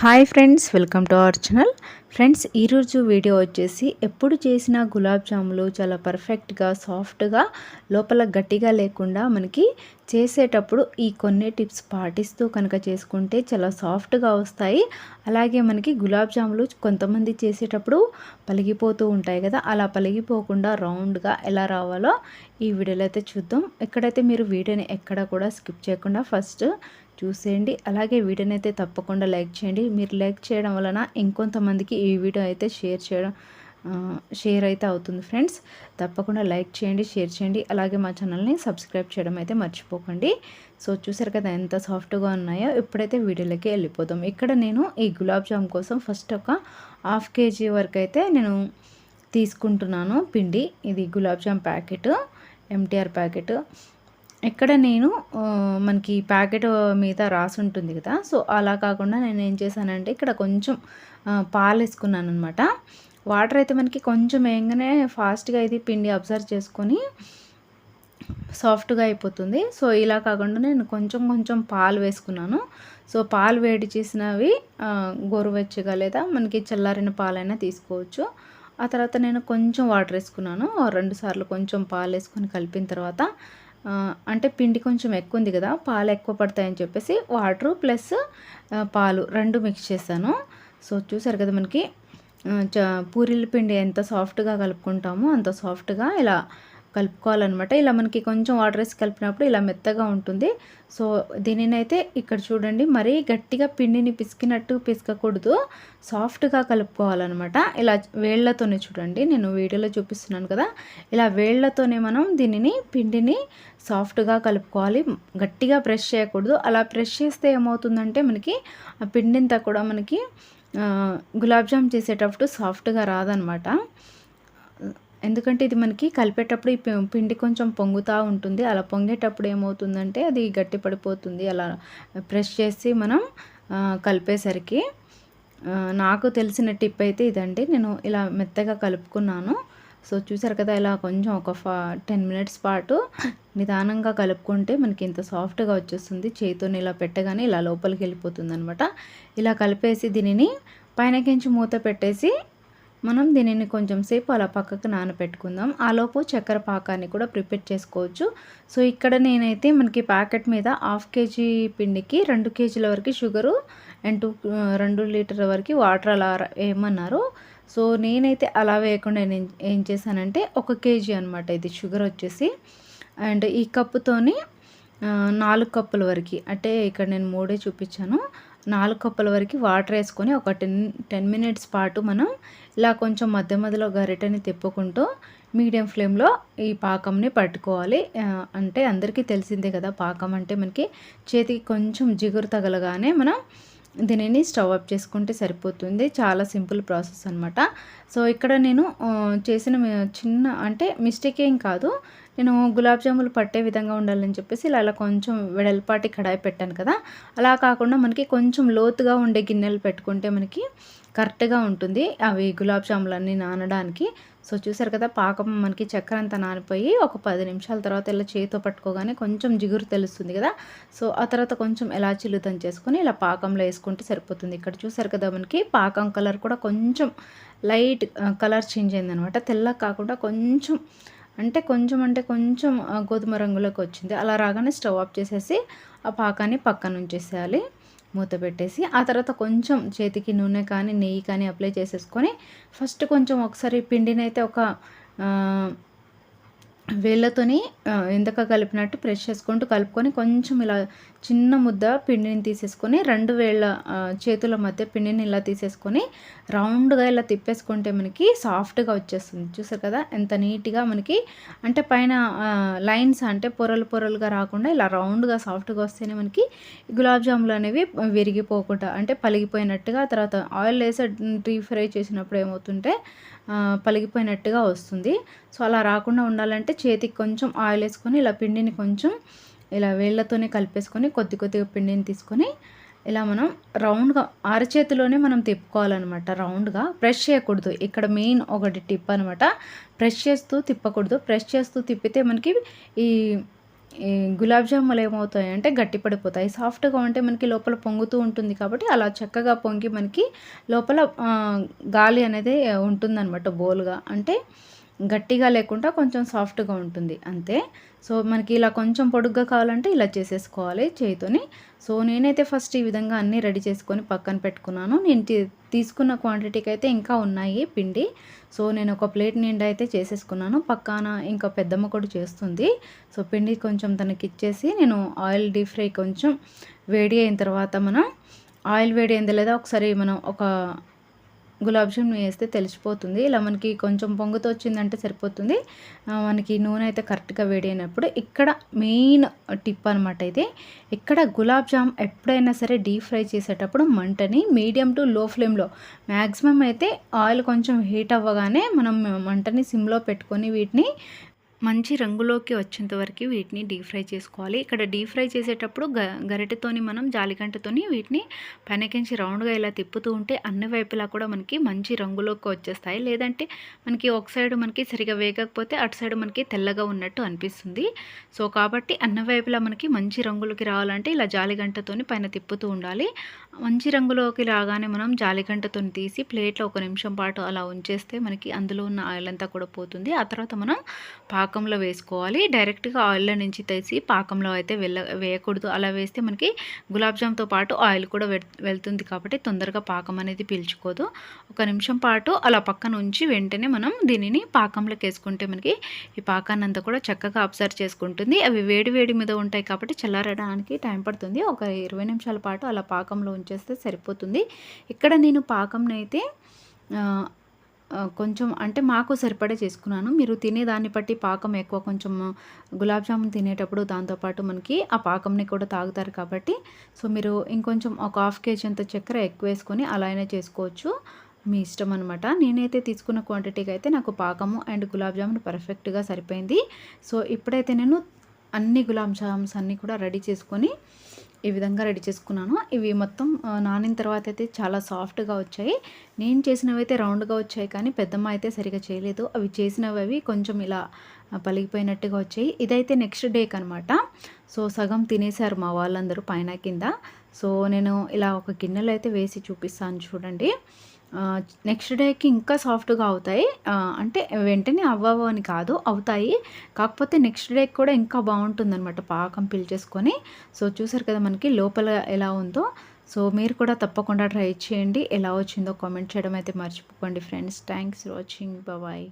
Hi friends welcome to our channel friends ఈరోజు video వచ్చేసి ఎప్పుడు చేసిన గులాబ్ జాములు చాలా పర్ఫెక్ట్గా సాఫ్ట్గా లోపల గట్టిగా లేకుండా మనకి చేసేటప్పుడు ఈ కొన్ని టిప్స్ పాటిస్తూ కనుక చేసుకుంటే చాలా సాఫ్ట్గా వస్తాయి. అలాగే మనకి గులాబ్ జాములు కొంతమంది చేసేటప్పుడు పలిగిపోతూ ఉంటాయి కదా అలా పలిగిపోకుండా రౌండ్గా ఎలా రావాలో ఈ వీడియోలో అయితే చూద్దాం. ఎక్కడైతే మీరు వీడియోని ఎక్కడ కూడా స్కిప్ చేయకుండా ఫస్ట్ చూసేయండి. అలాగే వీడియోని అయితే తప్పకుండా లైక్ చేయండి. మీరు లైక్ చేయడం వలన ఇంకొంతమందికి ఈ వీడియో అయితే షేర్ చేయడం షేర్ అయితే అవుతుంది ఫ్రెండ్స్. తప్పకుండా లైక్ చేయండి షేర్ చేయండి. అలాగే మా ఛానల్ని సబ్స్క్రైబ్ చేయడం అయితే మర్చిపోకండి. సో చూసారు కదా ఎంత సాఫ్ట్గా ఉన్నాయో. ఇప్పుడైతే వీడియోలోకి వెళ్ళిపోదాం. ఇక్కడ నేను ఈ గులాబ్ జామ్ కోసం ఫస్ట్ ఒక హాఫ్ కేజీ వరకు అయితే నేను తీసుకుంటున్నాను పిండి. ఇది గులాబ్ జామ్ ప్యాకెట్ ఎంటీఆర్ ప్యాకెట్. ఇక్కడ నేను మనకి ప్యాకెట్ మీద రాసి ఉంటుంది కదా సో అలా కాకుండా నేను ఏం చేశానంటే ఇక్కడ కొంచెం పాలు వేసుకున్నాను అనమాట వాటర్ అయితే మనకి కొంచెం వేయగానే ఫాస్ట్గా ఇది పిండి అబ్జర్వ్ చేసుకొని సాఫ్ట్గా అయిపోతుంది. సో ఇలా కాకుండా నేను కొంచెం కొంచెం పాలు వేసుకున్నాను. సో పాలు వేడి చేసినవి గోరువెచ్చగా లేదా మనకి చల్లారిన పాలైనా తీసుకోవచ్చు. ఆ తర్వాత నేను కొంచెం వాటర్ వేసుకున్నాను. రెండు సార్లు కొంచెం పాలు వేసుకొని కలిపిన తర్వాత అంటే పిండి కొంచెం ఎక్కువ ఉంది కదా పాలు ఎక్కువ పడతాయని చెప్పేసి వాటరు ప్లస్ పాలు రెండు మిక్స్ చేశాను. సో చూసారు కదా మనకి పూరీల పిండి ఎంత సాఫ్ట్గా కలుపుకుంటామో అంత సాఫ్ట్గా ఇలా కలుపుకోవాలన్నమాట. ఇలా మనకి కొంచెం వాటర్ వేసి కలిపినప్పుడు ఇలా మెత్తగా ఉంటుంది. సో దీనినైతే ఇక్కడ చూడండి మరీ గట్టిగా పిండిని పిసికినట్టు పిసకకూడదు. సాఫ్ట్గా కలుపుకోవాలన్నమాట. ఇలా వేళ్ళతోనే చూడండి నేను వీడియోలో చూపిస్తున్నాను కదా. ఇలా వేళ్ళతోనే మనం దీనిని పిండిని సాఫ్ట్గా కలుపుకోవాలి. గట్టిగా ప్రెష్ చేయకూడదు. అలా ప్రెష్ చేస్తే ఏమవుతుందంటే మనకి ఆ పిండింతా కూడా మనకి గులాబ్ జామ్ చేసేటప్పుడు సాఫ్ట్గా రాదనమాట ఎందుకంటే ఇది మనకి కలిపేటప్పుడు ఈ పిండి కొంచెం పొంగుతూ ఉంటుంది. అలా పొంగేటప్పుడు ఏమవుతుందంటే అది గట్టి పడిపోతుంది అలా ప్రెస్ చేసి మనం కలిపేసరికి నాకు తెలిసిన టిప్ అయితే ఇదండి. నేను ఇలా మెత్తగా కలుపుకున్నాను. సో చూసారు కదా ఇలా కొంచెం ఒక ఫా టెన్ మినిట్స్ పాటు నిదానంగా కలుపుకుంటే మనకి ఇంత సాఫ్ట్గా వచ్చేస్తుంది. చేతితో ఇలా పెట్టగానే ఇలా లోపలికి వెళ్ళిపోతుంది అనమాట ఇలా కలిపేసి దీనిని పైనకించి మూత పెట్టేసి మనం దీనిని కొంచెం సేపు అలా పక్కకు నానబెట్టుకుందాం ఆలోపు చక్కెర పాకాన్ని కూడా ప్రిపేర్ చేసుకోవచ్చు. సో ఇక్కడ నేనైతే మనకి ప్యాకెట్ మీద హాఫ్ కేజీ పిండికి రెండు కేజీల వరకు షుగరు అండ్ టూ రెండు లీటర్ వరకు వాటర్ అలా వేయమన్నారు సో నేనైతే అలా వేయకుండా నేను ఏం చేశానంటే ఒక కేజీ అనమాట ఇది షుగర్ వచ్చేసి. అండ్ ఈ కప్పుతోని నాలుగు కప్పుల వరకు అంటే ఇక్కడ నేను మూడే చూపించాను. నాలుగు కప్పుల వరకు వాటర్ వేసుకొని ఒక టెన్ టెన్ మినిట్స్ పాటు మనం ఇలా కొంచెం మధ్య మధ్యలో గరిటని తిప్పుకుంటూ మీడియం ఫ్లేమ్లో ఈ పాకంని పట్టుకోవాలి. అంటే అందరికీ తెలిసిందే కదా పాకం అంటే మనకి చేతికి కొంచెం జిగురు తగలగానే మనం దీనిని స్టవ్ అప్ చేసుకుంటే సరిపోతుంది. చాలా సింపుల్ ప్రాసెస్ అనమాట సో ఇక్కడ నేను చేసిన చిన్న అంటే మిస్టేక్ ఏం కాదు. నేను గులాబ్ జాములు పట్టే విధంగా ఉండాలని చెప్పేసి ఇలా కొంచెం వెడల్పాటి కడాయి పెట్టాను కదా. అలా కాకుండా మనకి కొంచెం లోతుగా ఉండే గిన్నెలు పెట్టుకుంటే మనకి కరెక్ట్గా ఉంటుంది. అవి గులాబ్ జాములన్నీ నానడానికి. సో చూసారు కదా పాకం మనకి చక్కెర అంతా నానిపోయి ఒక పది నిమిషాల తర్వాత ఇలా చేతితో పట్టుకోగానే కొంచెం జిగురు తెలుస్తుంది కదా. సో ఆ తర్వాత కొంచెం ఎలా చిల్లుతం చేసుకొని ఇలా పాకంలో వేసుకుంటే సరిపోతుంది. ఇక్కడ చూసారు కదా మనకి పాకం కలర్ కూడా కొంచెం లైట్ కలర్ చేంజ్ అయిందనమాట. తెల్ల కాకుండా కొంచెం అంటే కొంచెం అంటే కొంచెం గోధుమ రంగులోకి వచ్చింది. అలా రాగానే స్టవ్ ఆఫ్ చేసేసి ఆ పాకాన్ని పక్కన ఉంచేసేయాలి. మూత పెట్టేసి ఆ తర్వాత కొంచెం చేతికి నూనె కానీ నెయ్యి కానీ అప్లై చేసేసుకొని ఫస్ట్ కొంచెం ఒకసారి పిండిని అయితే ఒక వేళ్ళతోని ఎంతక కలిపినట్టు ప్రెస్ చేసుకుంటూ కలుపుకొని కొంచెం ఇలా చిన్న ముద్ద పిండిని తీసేసుకొని రెండు వేళ్ళ చేతుల మధ్య పిండిని ఇలా తీసేసుకొని రౌండ్గా ఇలా తిప్పేసుకుంటే మనకి సాఫ్ట్గా వచ్చేస్తుంది. చూసారు కదా? ఎంత నీట్గా మనకి అంటే పైన లైన్స్ అంటే పొరలు పొరలుగా రాకుండా ఇలా రౌండ్గా సాఫ్ట్గా వస్తేనే మనకి గులాబ్ జాములు అనేవి విరిగిపోకుండా అంటే పలిగిపోయినట్టుగా తర్వాత ఆయిల్ వేసి డీప్ ఫ్రై చేసినప్పుడు ఏమవుతుంటే పలిగిపోయినట్టుగా వస్తుంది. సో అలా రాకుండా ఉండాలంటే చేతికి కొంచెం ఆయిల్ వేసుకొని ఇలా పిండిని కొంచెం ఇలా వేళ్ళతోనే కలిపేసుకొని కొద్ది కొద్దిగా పిండిని తీసుకొని ఇలా మనం రౌండ్గా అరచేతిలోనే మనం తిప్పుకోవాలన్నమాట. రౌండ్గా ప్రెస్ చేయకూడదు. ఇక్కడ మెయిన్ ఒకటి టిప్ అనమాట ప్రెస్ చేస్తూ తిప్పకూడదు. ప్రెస్ చేస్తూ తిప్పితే మనకి ఈ ఈ గులాబ్ జాములు ఏమవుతాయి అంటే గట్టి పడిపోతాయి. సాఫ్ట్గా ఉంటే మనకి లోపల పొంగుతూ ఉంటుంది కాబట్టి అలా చక్కగా పొంగి మనకి లోపల గాలి అనేది ఉంటుందన్నమాట బోల్గా. అంటే గట్టిగా లేకుండా కొంచెం సాఫ్ట్గా ఉంటుంది. అంతే. సో మనకి ఇలా కొంచెం పొడుగ్గా కావాలంటే ఇలా చేసేసుకోవాలి చేయితోని. సో నేనైతే ఫస్ట్ ఈ విధంగా అన్నీ రెడీ చేసుకొని పక్కన పెట్టుకున్నాను. నేను తీసుకున్న క్వాంటిటీకి అయితే ఇంకా ఉన్నాయి పిండి. సో నేను ఒక ప్లేట్ నిండా అయితే చేసేసుకున్నాను. పక్కన ఇంకా పెద్దమ్మ కూడా చేస్తుంది. సో పిండి కొంచెం తనకి ఇచ్చేసి నేను ఆయిల్ డీప్ ఫ్రై కొంచెం వేడి అయిన తర్వాత మనం ఆయిల్ వేడి అయింది లేదా ఒకసారి మనం ఒక గులాబ్ జామ్ వేస్తే తెలిసిపోతుంది. ఇలా మనకి కొంచెం పొంగుతో వచ్చిందంటే సరిపోతుంది. మనకి నూనె అయితే కరెక్ట్గా వేడి అయినప్పుడు ఇక్కడ మెయిన్ టిప్ అనమాట అయితే ఇక్కడ గులాబ్ జామ్ ఎప్పుడైనా సరే డీప్ ఫ్రై చేసేటప్పుడు మంటని మీడియం టు లో ఫ్లేమ్లో మ్యాక్సిమం అయితే ఆయిల్ కొంచెం హీట్ అవ్వగానే మనం మంటని సిమ్లో పెట్టుకొని వీటిని మంచి రంగులోకి వచ్చేంత వరకు వీటిని డీప్ ఫ్రై చేసుకోవాలి. ఇక్కడ డీప్ ఫ్రై చేసేటప్పుడు గ గరిటెతోని మనం జాలిగంటతోని వీటిని పెనకించి రౌండ్గా ఇలా తిప్పుతూ ఉంటే అన్ని వైపులా కూడా మనకి మంచి రంగులోకి వచ్చేస్తాయి. లేదంటే మనకి ఒక సైడ్ మనకి సరిగా వేగకపోతే అటు సైడ్ మనకి తెల్లగా ఉన్నట్టు అనిపిస్తుంది. సో కాబట్టి అన్ని వైపులా మనకి మంచి రంగులోకి రావాలంటే ఇలా జాలిగంటతోని పైన తిప్పుతూ ఉండాలి. మంచి రంగులోకి రాగానే మనం జాలిగంటతో తీసి ప్లేట్లో ఒక నిమిషం పాటు అలా ఉంచేస్తే మనకి అందులో ఉన్న ఆయిల్ అంతా కూడా పోతుంది. ఆ తర్వాత మనం పా పాకంలో వేసుకోవాలి. డైరెక్ట్గా ఆయిల్లో నుంచి తీసి పాకంలో అయితే వెళ్ళ వేయకూడదు. అలా వేస్తే మనకి గులాబ్ జామ్తో పాటు ఆయిల్ కూడా వెళ్తుంది కాబట్టి తొందరగా పాకం అనేది పీల్చుకోదు. ఒక నిమిషం పాటు అలా పక్కన ఉంచి వెంటనే మనం దీనిని పాకంలోకి వేసుకుంటే మనకి ఈ పాకాన్ని అంతా కూడా చక్కగా అబ్జర్వ్ చేసుకుంటుంది. అవి వేడి వేడి మీద ఉంటాయి కాబట్టి చల్లారడానికి టైం పడుతుంది. ఒక ఇరవై నిమిషాల పాటు అలా పాకంలో ఉంచేస్తే సరిపోతుంది. ఇక్కడ నేను పాకంనైతే కొంచెం అంటే మాకు సరిపడే చేసుకున్నాను. మీరు తినేదాన్ని బట్టి పాకం ఎక్కువ కొంచెం గులాబ్ జామున్ తినేటప్పుడు దాంతోపాటు మనకి ఆ పాకంని కూడా తాగుతారు కాబట్టి. సో మీరు ఇంకొంచెం ఒక హాఫ్ కేజీ అంత చక్కెర ఎక్కువ వేసుకొని అలా అయినా చేసుకోవచ్చు. మీ ఇష్టం అనమాట నేనైతే తీసుకున్న క్వాంటిటీకి అయితే నాకు పాకము అండ్ గులాబ్ జామున్ పర్ఫెక్ట్గా సరిపోయింది. సో ఇప్పుడైతే నేను అన్ని గులాబ్ జామ్స్ అన్నీ కూడా రెడీ చేసుకొని ఈ విధంగా రెడీ చేసుకున్నాను. ఇవి మొత్తం నానిన తర్వాత అయితే చాలా సాఫ్ట్గా వచ్చాయి. నేను చేసినవి అయితే రౌండ్గా వచ్చాయి కానీ పెద్దమ్మ అయితే సరిగా చేయలేదు. అవి చేసినవి అవి కొంచెం ఇలా పలిగిపోయినట్టుగా వచ్చాయి. ఇదైతే నెక్స్ట్ డేకి అనమాట సో సగం తినేశారు మా వాళ్ళందరూ పైన కింద. సో నేను ఇలా ఒక గిన్నెలో అయితే వేసి చూపిస్తాను చూడండి. నెక్స్ట్ డేకి ఇంకా సాఫ్ట్గా అవుతాయి. అంటే వెంటనే అవ్వవు అని కాదు అవుతాయి. కాకపోతే నెక్స్ట్ డేకి కూడా ఇంకా బాగుంటుందన్నమాట పాకం పిలిచేసుకొని. సో చూసారు కదా మనకి లోపల ఎలా ఉందో. సో మీరు కూడా తప్పకుండా ట్రై చేయండి. ఎలా వచ్చిందో కామెంట్ చేయడం అయితే మర్చిపోకండి ఫ్రెండ్స్. Thanks watching bye